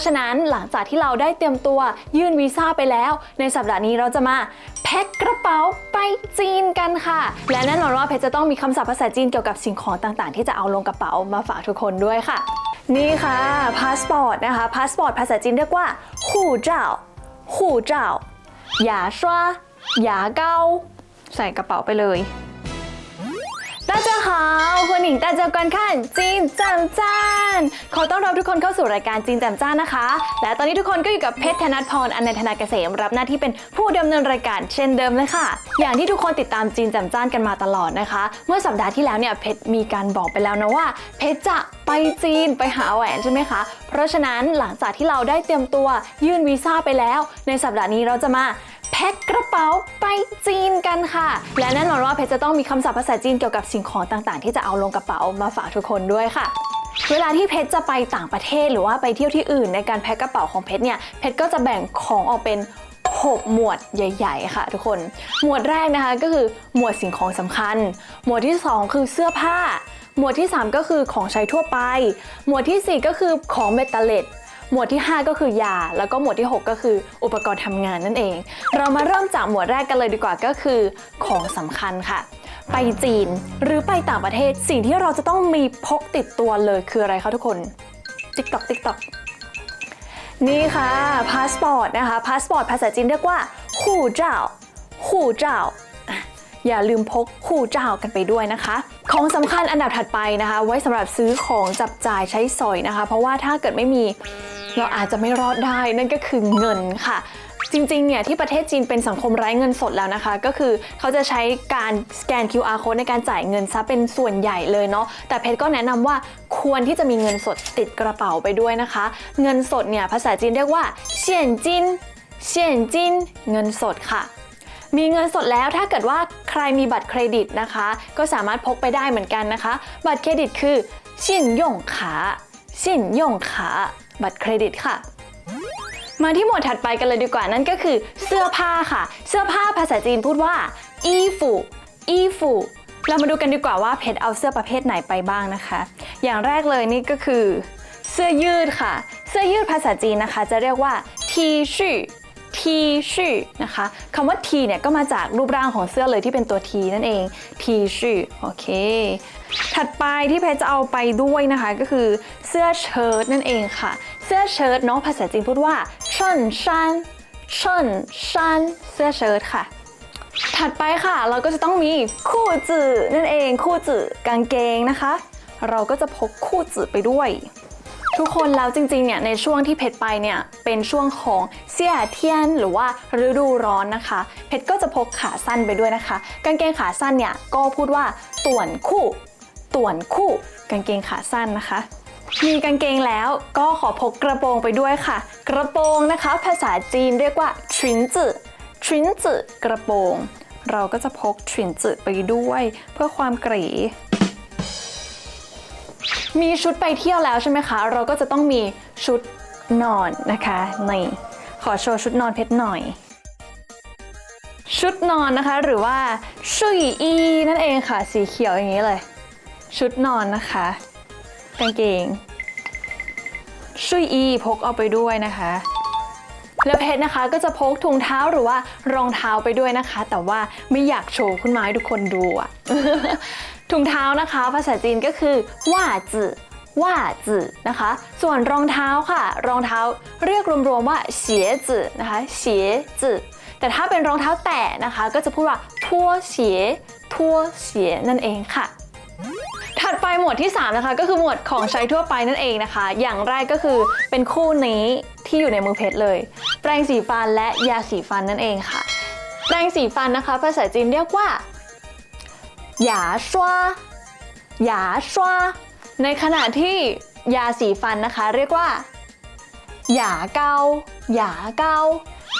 ราะฉะนั้นหลังจากที่เราได้เตรียมตัวยื่นวีซ่าไปแล้ว ในสัปดาห์นี้เราจะมาแพ็คกระเป๋าไปจีนกันค่ะ และแน่นอนว่าเพชรจะต้องมีคำศัพท์ภาษาจีนเกี่ยวกับสิ่งของต่างๆ ที่จะเอาลงกระเป๋ามาฝากทุกคนด้วยค่ะ นี่ค่ะพาสปอร์ตนะคะพาสปอร์ตภาษาจีนเรียกว่าหู่เจ้าหู่เจ้าหยา刷หยาเก้าใส่กระเป๋าไปเลย 大家好欢迎大家观看จีนแจมจ้านขอต้อนรับทุกคนเข้าสู่รายการจีนแจมจ้านนะคะ และตอนนี้ทุกคนก็อยู่กับเพชรธนัทพรอนันทนาเกษม รับหน้าที่เป็นผู้ดำเนินรายการเช่นเดิมเลยค่ะ อย่างที่ทุกคนติดตามจีนแจมจ้านกันมาตลอดนะคะ เมื่อสัปดาห์ที่แล้วเนี่ยเพชรมีการบอกไปแล้วนะว่า เพชรจะไปจีนไปหาแหวนใช่ไหมคะ เพราะฉะนั้นหลังจากที่เราได้เตรียมตัวยื่นวีซ่าไปแล้ว ในสัปดาห์นี้เราจะมา แพ็คกระเป๋าไปจีนกันค่ะ และแน่นอนว่าเพชรจะต้องมีคำศัพท์ภาษาจีนเกี่ยวกับสิ่งของต่างๆ ที่จะเอาลงกระเป๋ามาฝากทุกคนด้วยค่ะเวลาที่เพชรจะไปต่างประเทศหรือว่าไปเที่ยวที่อื่นในการแพ็คกระเป๋าของเพชรเนี่ยเพชรก็จะแบ่งของออกเป็น 6 หมวดใหญ่ ๆ ค่ะ ทุกคน หมวดแรกนะคะก็คือหมวดสิ่งของสำคัญ หมวดที่ 2 คือเสื้อผ้า หมวดที่ 3 ก็คือของใช้ทั่วไป หมวดทีสี่4 ก็คือของเมตาเลต หมวดที่ 5 ก็คือยา แล้วก็หมวดที่ 6 ก็คืออุปกรณ์ทำงานนั่นเอง เรามาเริ่มจากหมวดแรกกันเลยดีกว่าก็คือของสำคัญค่ะ ไปจีนหรือไปต่างประเทศสิ่งที่เราจะต้องมีพกติดตัวเลยคืออะไรคะทุกคนติ๊กตอกติ๊กตอกนี่ค่ะพาสปอร์ตนะคะพาสปอร์ตภาษาจีนเรียกว่าหู่เจ้าหู่เจ้า อย่าลืมพกคู่เจ้ากันไปด้วยนะคะ ของสำคัญอันดับถัดไปนะคะ ไว้สำหรับซื้อของจับจ่ายใช้สอยนะคะ เพราะว่าถ้าเกิดไม่มีเราอาจจะไม่รอดได้นั่นก็คือเงินค่ะจริงๆ เนี่ยที่ประเทศจีนเป็นสังคมไร้เงินสดแล้วนะคะ ก็คือเขาจะใช้การสแกน QR code ในการจ่ายเงินซะเป็นส่วนใหญ่เลยเนาะแต่เพชรก็แนะนำว่าควรที่จะมีเงินสดติดกระเป๋าไปด้วยนะคะ เงินสดเนี่ยภาษาจีนเรียกว่าเฉียนจินเฉียนจินเงินสดค่ะ มีเงินสดแล้วถ้าเกิดว่าใครมีบัตรเครดิตนะคะ ก็สามารถพกไปได้เหมือนกันนะคะ บัตรเครดิตคือสินย่งขาสินย่งขาบัตรเครดิตค่ะมาที่หมวดถัดไปกันเลยดีกว่านั่นก็คือ เสื้อผ้าค่ะ เสื้อผ้าภาษาจีนพูดว่าอีฟูอีฟูเรามาดูกันดีกว่าว่าเพชรเอาเสื้อประเภทไหนไปบ้างนะคะ อย่างแรกเลยนี่ก็คือ เสื้อยืดค่ะ เสื้อยืดภาษาจีนนะคะ จะเรียกว่าทีชื่ อทีชื่อนะคะคำว่าทีเนี่ยก็มาจากรูปร่างของเสื้อเลยที่เป็นตัวทีนั่นเองทีชื่อโอเค ถัดไปที่เพชรจะเอาไปด้วยนะคะ ก็คือเสื้อเชิ้ตนั่นเองค่ะ เสื้อเชิ้ตเนาะภาษาจีนพูดว่าเชินชันเชินชันเสื้อเชิ้ตค่ะถัดไปค่ะเราก็จะต้องมีคู่จื่อนั่นเองคู่จื่อกางเกงนะคะ เราก็จะพกคู่จื่อไปด้วย ทุกคนแล้วจริงๆเนี่ยในช่วงที่เพชรไปเนี่ยเป็นช่วงของเสี่ยเทียนหรือว่าฤดูร้อนนะคะ เพชรก็จะพกขาสั้นไปด้วยนะคะ กางเกงขาสั้นเนี่ยก็พูดว่าต่วนคู่ต่วนคู่ กางเกงขาสั้นนะคะ มีกางเกงแล้วก็ขอพกกระโปรงไปด้วยค่ะ กระโปรงนะคะ ภาษาจีนเรียกว่าทรินจื่อทรินจื่อกระโปรง เราก็จะพกทรินจื่อไปด้วย เพื่อความเก๋ มีชุดไปเที่ยวแล้วใช่ไหมคะ เราก็จะต้องมีชุดนอนนะคะนี่ขอโชว์ชุดนอนเพชรหน่อย ชุดนอนนะคะหรือว่าชุยอีนั่นเองค่ะ สีเขียวอย่างนี้เลย ชุดนอนนะคะกางเกงชุยอีพกเอาไปด้วยนะคะแล้วเพชรนะคะก็จะพกถุงเท้าหรือว่ารองเท้าไปด้วยนะคะ แต่ว่าไม่อยากโชว์ขึ้นมาให้ทุกคนดูอะ ถุงเท้านะคะ ภาษาจีนก็คือว่าจื่อว่าจื่อนะคะ ส่วนรองเท้าค่ะ รองเท้าเรียกรวมๆว่าเสียจื่อนะคะเสียจื่อแต่ถ้าเป็นรองเท้าแตะนะคะ ก็จะพูดว่าทั่วเสียทั่วเสียนั่นเองค่ะ ถัดไปหมวดที่ 3 นะคะ ก็คือหมวดของใช้ทั่วไปนั่นเองนะคะ อย่างแรกก็คือเป็นคู่นี้ที่อยู่ในมือเพชรเลย แปรงสีฟันและยาสีฟันนั่นเองค่ะ แปรงสีฟันนะคะ ภาษาจีนเรียกว่า หยาชัวหยาชัวในขณะที่ยาสีฟันนะคะเรียกว่าหยาเกาหยาเกา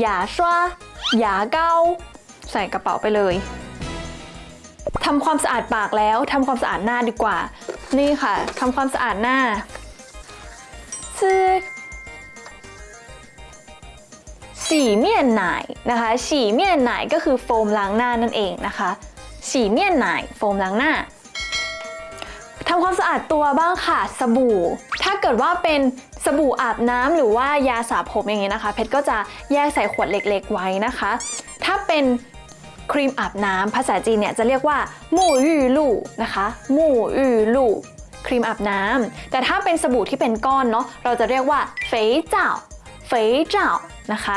หยาชัวหยาเกาใส่กระเป๋าไปเลยทำความสะอาดปากแล้วทำความสะอาดหน้าดีกว่า นี่ค่ะทำความสะอาดหน้าซื้อสีเมี่ยนหน่ายนะคะสีเมี่ยนหน่ายก็คือโฟมล้างหน้านั่นเองนะคะ สีเมี่ยนหน่ายโฟมล้างหน้าทำความสะอาดตัวบ้างค่ะสบู่ ถ้าเกิดว่าเป็นสบู่อาบน้ำหรือว่ายาสระผมอย่างนี้ยนะคะ เพชรก็จะแยกใส่ขวดเล็กๆไว้นะคะ ถ้าเป็นครีมอาบน้ำภาษาจีนเนี่ยจะเรียกว่าหมู่ยู่ลู่นะคะหมู่ยู่ลู่ครีมอาบน้ำแต่ถ้าเป็นสบู่ที่เป็นก้อนเนาะเราจะเรียกว่าเฟยเจ้าเฟยเจ้านะคะ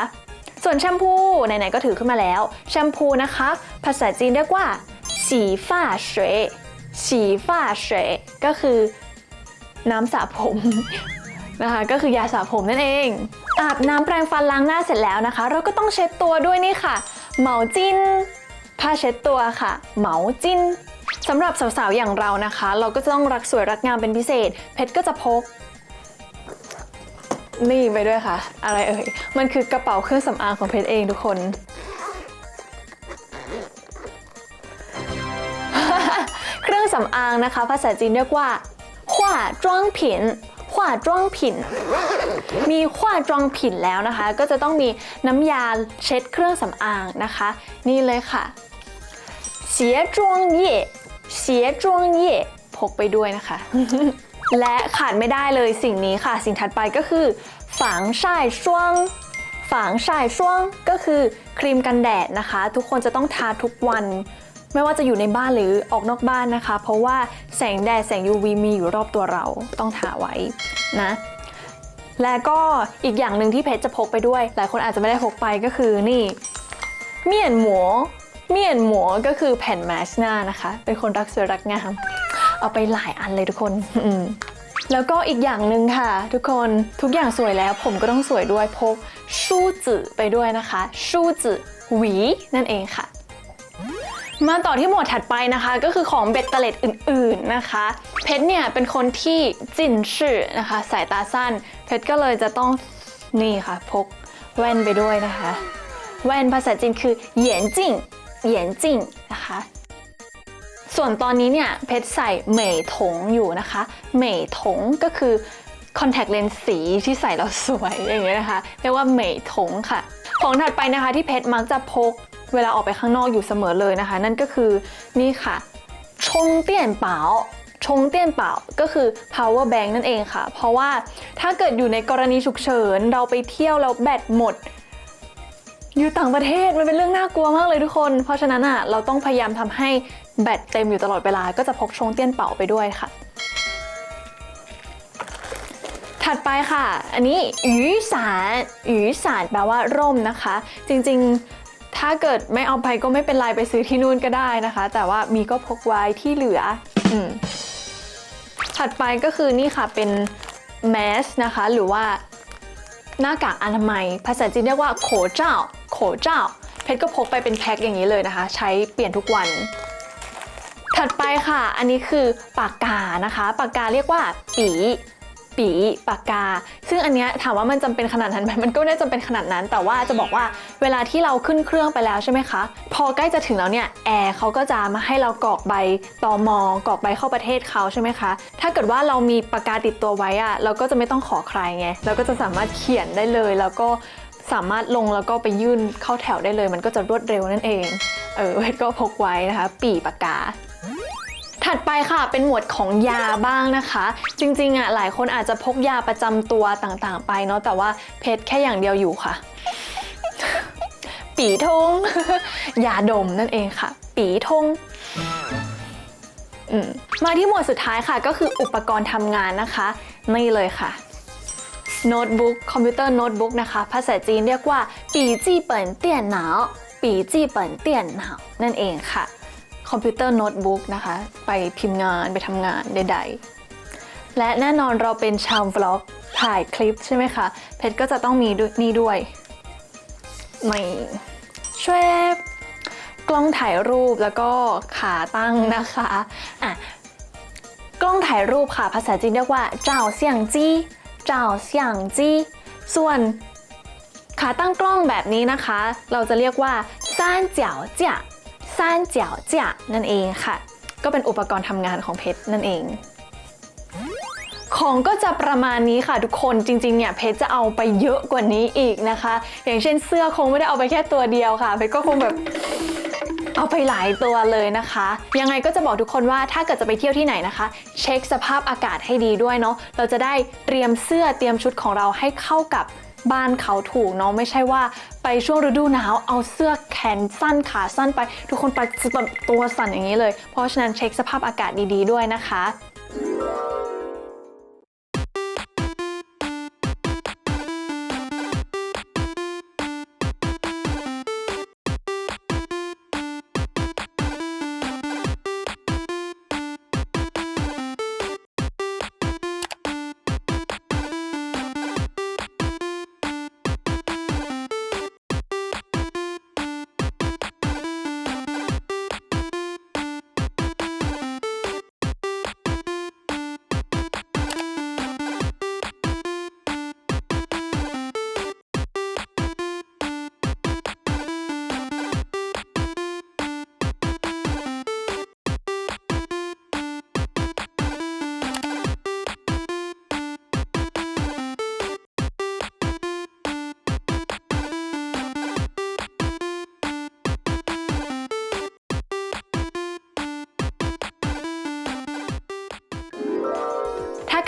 ส่วนแชมพูไหนๆก็ถือขึ้นมาแล้ว แชมพูนะคะ ภาษาจีนเรียกว่า สีฟ้าเฉวยสีฟ้าเฉวยก็คือน้ำสระผมนะคะก็คือยาสระผมนั่นเอง อาบน้ำแปรงฟันล้างหน้าเสร็จแล้วนะคะ เราก็ต้องเช็ดตัวด้วยนี่ค่ะ เหมาจิ้นผ้าเช็ดตัวค่ะ เหมาจิ้นสำหรับสาวๆ อย่างเรานะคะ เราก็จะต้องรักสวยรักงามเป็นพิเศษ เพชรก็จะพก นี่ไปด้วยค่ะ อะไรเอ่ย มันคือกระเป๋าเครื่องสำอางของเพชรเองทุกคน สำอางนะคะ ภาษาจีนเรียกว่าขวาจ้วงผินขวาจ้องผิน มีขวาจ้องผินแล้วนะคะ ก็จะต้องมีน้ำยาเช็ดเครื่องสำอางนะคะ นี่เลยค่ะเสียจ้วงเยเสียจ้วงเยพกไปด้วยนะคะ และขาดไม่ได้เลยสิ่งนี้ค่ะ สิ่งถัดไปก็คือฝางชายช่วงฝางชายช่วงก็คือครีมกันแดดนะคะ ทุกคนจะต้องทาทุกวัน ไม่ว่าจะอยู่ในบ้านหรือออกนอกบ้านนะคะ เพราะว่าแสงแดดแสง UV มีอยู่รอบตัวเราต้องทาไว้นะและก็อีกอย่างหนึ่งที่เพชรจะพกไปด้วย หลายคนอาจจะไม่ได้พกไปก็คือนี่เมี่ยนหมัวเมี่ยนหมัวก็คือแผ่นแมสหน้านะคะ เป็นคนรักสวยรักงาม เอาไปหลายอันเลยทุกคนแล้วก็อีกอย่างหนึ่งค่ะ ทุกคนทุกอย่างสวยแล้วผมก็ต้องสวยด้วยพกชู่จื่อไปด้วยนะคะ ชู่จื่อหวีนั่นเองค่ะ มาต่อที่หมวดถัดไปนะคะ ก็คือของเบ็ดเตล็ดอื่น ๆนะคะ เพชรเนี่ยเป็นคนที่จินชื่อนะคะ สายตาสั้น เพชรก็เลยจะต้องนี่ค่ะ พกแว่นไปด้วยนะคะ แว่นภาษาจีนคือเหยียนจิงเหยียนจิงนะคะ ส่วนตอนนี้เนี่ยเพชรใส่เหม่ยถงอยู่นะคะเหม่ยถงก็คือคอนแทคเลนส์สีที่ใส่แล้วสวยอย่างเงี้ยนะคะเรียกว่าเหม่ยถงค่ะ ของถัดไปนะคะที่เพชรมักจะพก เวลาออกไปข้างนอกอยู่เสมอเลยนะคะ นั่นก็คือนี่ค่ะ ชงเตี้ยนเปาชงเตี้ยนเป๋าก็คือ power bank นั่นเองค่ะ เพราะว่าถ้าเกิดอยู่ในกรณีฉุกเฉิน เราไปเที่ยวแล้วแบตหมด อยู่ต่างประเทศมันเป็นเรื่องน่ากลัวมากเลยทุกคน เพราะฉะนั้นอะเราต้องพยายามทำให้แบตเต็มอยู่ตลอดเวลา ก็จะพกชงเตี้ยนเป่าไปด้วยค่ะ ถัดไปค่ะ อันนี้ หยูสารหยูสารแปลว่าร่มนะคะ จริงๆ ถ้าเกิดไม่เอาไปก็ไม่เป็นไรไปซื้อที่นู่นก็ได้นะคะ แต่ว่ามีก็พกไว้ที่เหลืออืมถัดไปก็คือนี่ค่ะเป็นแมสนะคะ หรือว่าหน้ากากอนามัย ภาษาจีนเรียกว่าโขเจ้า โขเจ้า เพชรก็พกไปเป็นแพ็คอย่างนี้เลยนะคะ ใช้เปลี่ยนทุกวัน ถัดไปค่ะ อันนี้คือปากกานะคะ ปากกาเรียกว่าปี ปีปากกา ซึ่งอันเนี้ยถามว่ามันจำเป็นขนาดนั้นไหมมันก็ไม่ได้จำเป็นขนาดนั้น แต่ว่าจะบอกว่าเวลาที่เราขึ้นเครื่องไปแล้วใช่ไหมคะ พอใกล้จะถึงแล้วเนี่ยแอร์เขาก็จะมาให้เรากรอกใบตอมอกรอกใบเข้าประเทศเขาใช่ไหมคะ ถ้าเกิดว่าเรามีปากกาติดตัวไว้อะเราก็จะไม่ต้องขอใครไงเราก็จะสามารถเขียนได้เลยแล้วก็สามารถลงแล้วก็ไปยื่นเข้าแถวได้เลย มันก็จะรวดเร็วนั่นเอง เออเพชรก็พกไว้นะคะ ปีปากกา ถัดไปค่ะเป็นหมวดของยาบ้างนะคะ จริงๆอะหลายคนอาจจะพกยาประจำตัวต่างๆ ไปเนาะแต่ว่าเพชรแค่อย่างเดียวอยู่ค่ะ ปีทงยาดมนั่นเองค่ะ ปีทงมมาที่หมวดสุดท้ายค่ะก็คืออุปกรณ์ทำงานนะคะนี่เลยค่ะโน้ตบุ๊กคอมพิวเตอร์โน้ตบุ๊กนะคะ ภาษาจีนเรียกว่าปีจี้เปิ่นเตี้ยนหนาวปีจี้เปิ่นเตี้ยนหนาวนั่นเองค่ะ คอมพิวเตอร์โน้ตบุ๊กนะคะ ไปพิมพ์งานไปทำงานใด ๆ และแน่นอนเราเป็นชาววล็อกถ่ายคลิปใช่ไหมคะ เพชรก็จะต้องมีนี่ด้วยไม่ช่วยกล้องถ่ายรูปแล้วก็ขาตั้งนะคะอะกล้องถ่ายรูปค่ะ ภาษาจีนเรียกว่าเจ้าเสี่ยงจี้เจ้าเสี่ยงจี้ส่วนขาตั้งกล้องแบบนี้นะคะ เราจะเรียกว่าซานเจียวเจีย ซานเจียวเจียนั่นเองค่ะ ก็เป็นอุปกรณ์ทำงานของเพชรนั่นเอง ของก็จะประมาณนี้ค่ะทุกคนจริงๆเนี่ยเพชรจะเอาไปเยอะกว่านี้อีกนะคะ อย่างเช่นเสื้อคงไม่ได้เอาไปแค่ตัวเดียวค่ะเพชรก็คงแบบเอาไปหลายตัวเลยนะคะ ยังไงก็จะบอกทุกคนว่าถ้าเกิดจะไปเที่ยวที่ไหนนะคะ เช็คสภาพอากาศให้ดีด้วยเนาะเราจะได้เตรียมเสื้อเตรียมชุดของเราให้เข้ากับ บ้านเขาถูกเนาะไม่ใช่ว่าไปช่วงฤดูหนาวเอาเสื้อแขนสั้นขาสั้นไป ทุกคนไปแบบตัวสั่นอย่างนี้เลย เพราะฉะนั้นเช็คสภาพอากาศดีๆด้วยนะคะ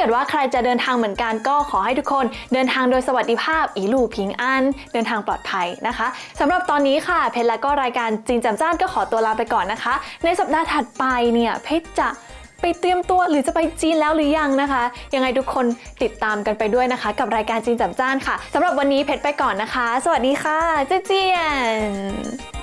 กิดว่าใครจะเดินทางเหมือนกันก็ขอให้ทุกคน เดินทางโดยสวัสดิภาพอีลู่พิงอัน เดินทางปลอดภัยนะคะสำหรับตอนนี้ค่ะ เพชรและก็รายการจีนจำจ้านก็ขอตัวลาไปก่อนนะคะ ในสัปดาห์ถัดไปเนี่ยเพชรจะไปเตรียมตัวหรือจะไปจีนแล้วหรือยังนะคะ ยังไงทุกคนติดตามกันไปด้วยนะคะ กับรายการจีนแจำจ้านค่ะสำหรับวันนี้เพชรไปก่อนนะคะ สวัสดีค่ะเจเจียน